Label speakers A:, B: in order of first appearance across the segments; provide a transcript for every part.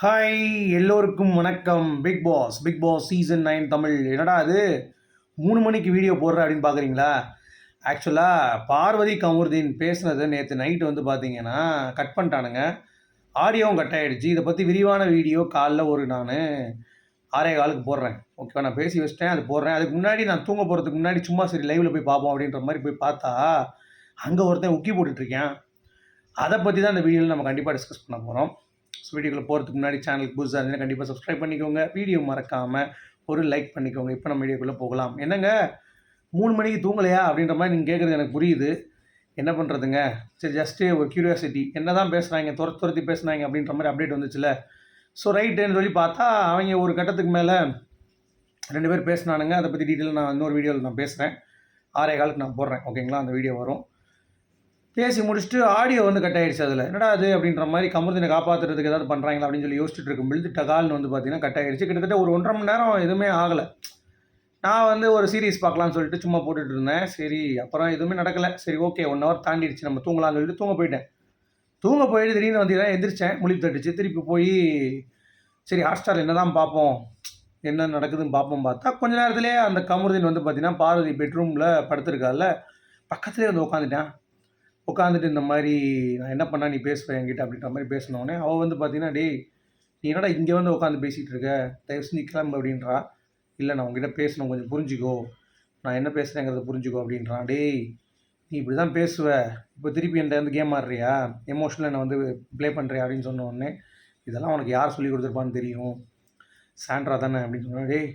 A: Hi எல்லோருக்கும் வணக்கம். Bigg Boss Bigg Boss season nine Tamil. என்னடா அது மூணு மணிக்கு வீடியோ போடுற அப்படின்னு பார்க்குறீங்களா ஆக்சுவலாக பார்வதி கமருதீன் பேசுனது நேற்று நைட்டு வந்து பார்த்தீங்கன்னா கட் பண்ணிட்டானுங்க. ஆடியோவும் கட் ஆகிடுச்சு இதை பற்றி விரிவான வீடியோ காலைல ஒரு நான் ஆறே காலுக்கு போடுறேன். ஓகேவா நான் பேசி வச்சிட்டேன் அது போடுறேன். அதுக்கு முன்னாடி நான் தூங்க போகிறதுக்கு முன்னாடி சும்மா சரி லைவில் போய் பார்ப்போம் அப்படின்ற மாதிரி போய் பார்த்தா அங்கே ஒருத்தன் உக்கி போட்டுட்ருக்கேன் அதை பற்றி தான் இந்த வீடியோவில் நம்ம கண்டிப்பாக டிஸ்கஸ் பண்ண போகிறோம் வீடியோக்குள்ளே போகிறதுக்கு முன்னாடி சேனலுக்கு புதுசாக இருந்தால் கண்டிப்பாக சப்ஸ்கிரைப் பண்ணிக்கோங்க. வீடியோ மறக்காமல் ஒரு லைக் பண்ணிக்கோங்க. இப்போ நம்ம வீடியோக்குள்ளே போகலாம். என்னங்க? மூணு மணிக்கு தூங்கலையா? அப்படின்ற மாதிரி நீங்கள் கேட்குறது எனக்கு புரியுது. என்ன பண்ணுறதுங்க சரி ஜஸ்ட்டு ஒரு க்யூரியாசிட்டி என்ன தான் பேசுகிறாங்க துரத்து துரத்தி பேசுனாங்க அப்படின்ற மாதிரி அப்டேட் வந்துச்சுல. ஸோ ரைட்டுன்னு சொல்லி பார்த்தா அவங்க ஒரு கட்டத்துக்கு மேலே ரெண்டு பேர் பேசினானுங்க. அதை பற்றி டீட்டெயில் நான் இன்னொரு வீடியோவில் நான் பேசுகிறேன் ஆறே காலுக்கு நான் போடுறேன். ஓகேங்களா அந்த வீடியோ வரும். பேசி முடிச்சுட்டு ஆடியோ வந்து கட் ஆயிடுச்சு அதில். என்னடா அது அப்படின்ற மாதிரி கமருதினை காப்பாற்றுறதுக்கு ஏதாவது பண்ணுறாங்களா அப்படின்னு சொல்லி யோசிச்சுட்டு இருக்கும். பொழுது டகால்னு வந்து பார்த்தீங்கன்னா கட் ஆகிடுச்சு கிட்டத்தட்ட ஒரு ஒன்றரை மணி நேரம் எதுவுமே ஆகலை. நான் வந்து ஒரு சீரீஸ் பார்க்கலாம்னு சொல்லிட்டு சும்மா போட்டுட்டு இருந்தேன். சரி அப்புறம் எதுவுமே நடக்கலை. சரி ஓகே ஒன் ஹவர் தாண்டிடுச்சு. நம்ம தூங்கலாம்னு சொல்லிட்டு தூங்க போயிட்டேன். தூங்க போயிட்டு திடீர்னு வந்து தான் எந்திரிச்சேன். முழி தட்டுச்சு. திருப்பி போய் சரி ஹாட்ஸ்டார் என்ன தான் பார்ப்போம்? என்ன நடக்குதுன்னு பார்ப்போம் பார்த்தா கொஞ்ச நேரத்துலேயே அந்த கமருதீன் வந்து பார்த்தீங்கன்னா பார்வதி பெட்ரூமில் படுத்திருக்கால பக்கத்துலேயே வந்து உட்காந்துட்டேன் உட்காந்துட்டு இந்த மாதிரி நான் என்ன பண்ணால் நீ பேசுவேன் என்கிட்ட அப்படின்ற மாதிரி பேசினோடனே அவள் வந்து பார்த்தீங்கன்னா டேய் நீ என்னடா இங்கே வந்து உட்காந்து பேசிகிட்டு இருக்க? தயவு செஞ்சு கிளம்பு அப்படின்றா. இல்லை நான் உங்ககிட்ட பேசணும் கொஞ்சம் புரிஞ்சுக்கோ. நான் என்ன பேசுகிறேங்கிறத புரிஞ்சுக்கோ அப்படின்றான் டேய் நீ இப்படி தான் பேசுவ. இப்போ திருப்பி என்கிட்ட வந்து கேம் ஆடுறியா? எமோஷனல் என்னை வந்து ப்ளே பண்ணுறியா அப்படின்னு சொன்ன உடனே இதெல்லாம் உனக்கு யார் சொல்லி கொடுத்துருப்பான்னு தெரியும். சாண்ட்ரா தானே? அப்படின்னு சொன்னேன் டேய்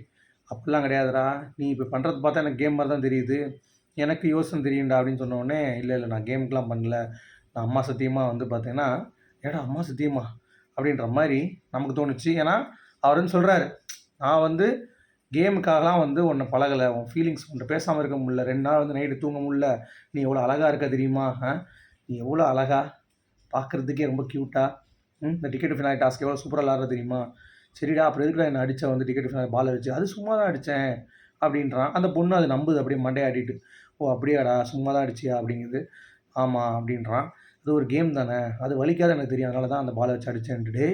A: அப்படிலாம் கிடையாதுடா. நீ இப்போ பண்ணுறது பார்த்தா எனக்கு கேம் மாதிரி தான் தெரியுது. எனக்கு யோசனை தெரியும்டா அப்படின்னு சொன்னோடனே இல்லை இல்லை நான் கேமுக்கெலாம் பண்ணல. நான் அம்மா சத்தியமாக வந்து பார்த்தீங்கன்னா ஏடா அம்மா சத்தியமா? அப்படின்ற மாதிரி நமக்கு தோணுச்சு. ஏன்னா அவர் வந்து சொல்கிறாரு நான் வந்து கேமுக்காகலாம் வந்து உன்னை பழகலை. உன் ஃபீலிங்ஸ் உன்னை பேசாமல் இருக்க முடியல. ரெண்டு நாள் வந்து நைட்டு தூங்க முடியல. நீ எவ்வளோ அழகாக இருக்க தெரியுமா? நீ எவ்வளோ அழகா பார்க்குறதுக்கே ரொம்ப க்யூட்டாக இந்த டிக்கெட் ஃபினாலி டாஸ்க் எவ்வளோ சூப்பராக விளாட்ற தெரியுமா? சரிடா அப்புறம் எதுக்குடா என்ன அடித்த வந்து டிக்கெட் ஃபினாலி பால் வச்சு அது சும்மா தான் அடித்தேன் அப்படின்றான். அந்த பொண்ணு அது நம்புது. அப்படியே மண்டையாடிட்டு ஓ அப்படியாடா சும்மா தான் அடிச்சியா அப்படிங்குது. ஆமாம் அப்படின்றான். அது ஒரு கேம் தானே. அது வலிக்காத எனக்கு தெரியும். அதனால தான் அந்த பாலை வச்சு அடிச்சேன்ட்டு.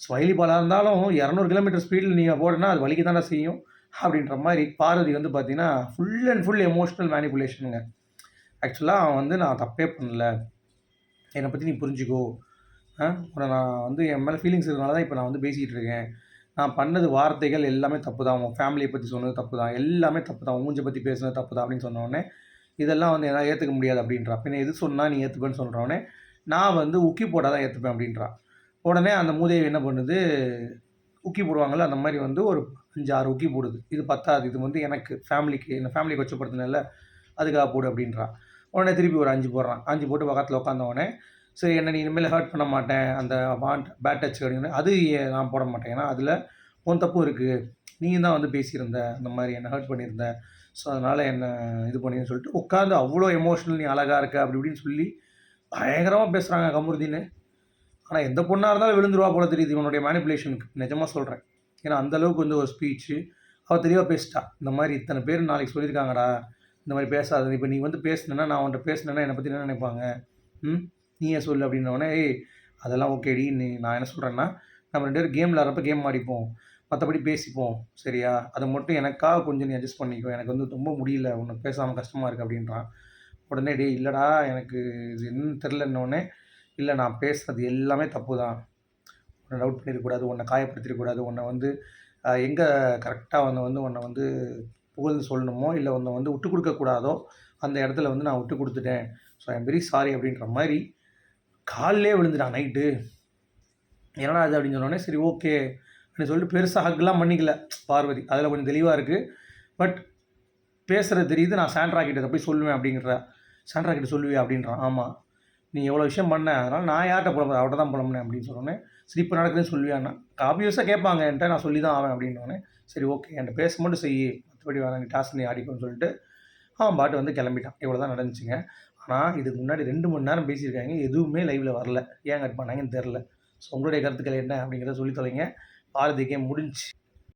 A: ஸ்வைலி பாலாக இருந்தாலும் இரநூறு கிலோமீட்டர் ஸ்பீடில் நீங்கள் போடனா அது வலிக்க தானே செய்யும் அப்படின்ற மாதிரி பார்வதி வந்து பார்த்தீங்கன்னா ஃபுல் அண்ட் ஃபுல் எமோஷ்னல் மேனிப்புலேஷனுங்க ஆக்சுவலாக அவன் வந்து நான் தப்பே பண்ணல. என்னை பற்றி நீ புரிஞ்சுக்கோ. ஆ உன்னை நான் வந்து என் மேலே ஃபீலிங்ஸ் இருக்கனால தான் இப்போ நான் வந்து பேசிகிட்டு இருக்கேன். நான் பண்ணது வார்த்தைகள் எல்லாமே தப்பு தான் உன் ஃபேமிலியை பற்றி சொன்னது தப்பு தான் எல்லாமே தப்பு தான் மூஞ்சை பற்றி பேசுனது தப்பு தான் அப்படின்னு சொன்னோடனே இதெல்லாம் வந்து என்னால் ஏற்றுக்க முடியாது அப்படின்றா. பின்ன எது சொன்னால் நீ ஏற்றுப்பேன்னு சொல்கிறவனே நான் வந்து உக்கி போட்டால் தான் ஏற்றுப்பேன் அப்படின்றா. உடனே அந்த மூதேவி என்ன பண்ணுது? உக்கி போடுவாங்கள்ல அந்த மாதிரி வந்து ஒரு அஞ்சு ஆறு உக்கி போடுது. இது பத்தாது. இது வந்து எனக்கு ஃபேமிலிக்கு இந்த ஃபேமிலி கொச்சப்படுத்தினால அதுக்காக போடு அப்படின்றா. உடனே திருப்பி ஒரு அஞ்சு போடுறான். அஞ்சு போட்டு பக்கத்தில் உட்காந்தவொடனே சரி என்ன நீ இனிமேல் ஹர்ட் பண்ண மாட்டேன். அந்த வாண்ட் பேட் டச் அப்படின்னு அது நான் போட மாட்டேன்? ஏன்னா அதில் உன் தப்பும் இருக்குது நீ தான் வந்து பேசியிருந்த அந்த மாதிரி என்னை ஹர்ட் பண்ணியிருந்த. ஸோ அதனால் என்ன இது பண்ணின்னு சொல்லிட்டு உட்காந்து அவ்வளோ எமோஷனல் நீ அழகாக இருக்க அப்படி இப்படின்னு சொல்லி பயங்கரமாக பேசுகிறாங்க கமருதீன் ஆனால் எந்த பொண்ணாக இருந்தாலும் விழுந்துருவா போல தெரியுது இவனுடைய மேனிப்புலேஷனுக்கு நிஜமாக சொல்கிறேன் ஏன்னா அந்த அளவுக்கு வந்து ஒரு ஸ்பீச்சு அவள் தெளிவாக பேசிட்டா. இந்த மாதிரி இத்தனை பேர் நாளைக்கு சொல்லியிருக்காங்கடா. இந்த மாதிரி பேசாத இப்போ நீ வந்து பேசுனேன்னா நான் உன்ட்ட பேசுனேன்னா என்னை பற்றி என்ன நினைப்பாங்க? ம்? நீயே சொல்லு அப்படின்னோடனே ஏய் அதெல்லாம் ஓகேடி நீ நான் என்ன சொல்கிறேன்னா நம்ம ரெண்டு பேரும் கேம் விளாட்றப்ப கேம் ஆடிப்போம். மற்றபடி பேசிப்போம். சரியா? அதை மட்டும் எனக்காக கொஞ்சம் நீ அட்ஜஸ்ட் பண்ணிக்கோ. எனக்கு வந்து ரொம்ப முடியல. ஒன்று பேசாமல் கஷ்டமாக இருக்குது அப்படின்றான். உடனே டேய் இல்லைடா எனக்கு இது என்னன்னு தெரிலன்னொடனே இல்லை நான் பேசுகிறது எல்லாமே தப்பு தான் உன்னை டவுட் பண்ணிடக்கூடாது உன்னை காயப்படுத்திடக்கூடாது. உன்னை வந்து எங்கே கரெக்டாக வந்து வந்து உன்னை வந்து புகழ்ந்து சொல்லணுமோ இல்லை உன்னை வந்து விட்டு கொடுக்கக்கூடாதோ அந்த இடத்துல வந்து நான் விட்டு கொடுத்துட்டேன். ஸோ ஐம் வெரி சாரி அப்படின்ற மாதிரி காலிலே விழுந்துட்டான் நைட்டு. என்னடா அது அப்படின்னு சொன்னோடனே சரி ஓகே அப்படின்னு சொல்லிட்டு பெருசாக ஹக்லாம் பண்ணிக்கல. பார்வதி அதில் கொஞ்சம் தெளிவாக இருக்குது பட் பேசுகிறது தெரியுது நான் சாண்ட்ரா கிட்ட போய் சொல்லுவேன் அப்படிங்கிற சாண்ட்ரா கிட்ட சொல்லுவேன் அப்படின்றான். ஆமாம் நீ எவ்வளோ விஷயம் பண்ண அதனால் நான் யார்கிட்ட புலம்புறேன் அவட்ட தான் புலம்புனேன் அப்படின்னு சொன்னோன்னே சரி இப்போ நடக்குதுன்னு சொல்லுவியாண்ணா ஆப்வியஸாக கேட்பாங்க என்கிட்ட நான் சொல்லி தான் ஆவேன் அப்படின்னோடனே சரி ஓகே என்கிட்ட பேச மட்டும் செய். மற்றபடி வேணாம் நீ டாஸ்க் நீ ஆடிக்கோன்னு சொல்லிட்டு அவன் பாட்டு வந்து கிளம்பிட்டான். இவ்வளோ தான் நடந்துச்சுங்க. ஆனால் இதுக்கு முன்னாடி ரெண்டு மணி நேரம் பேசியிருக்காங்க. எதுவுமே லைவில் வரல. ஏன் கட் பண்ணாங்கன்னு தெரில ஸோ உங்களுடைய கருத்துக்கள் என்ன அப்படிங்கிறத சொல்லி தொலைங்க பாரதிக்கே முடிஞ்சு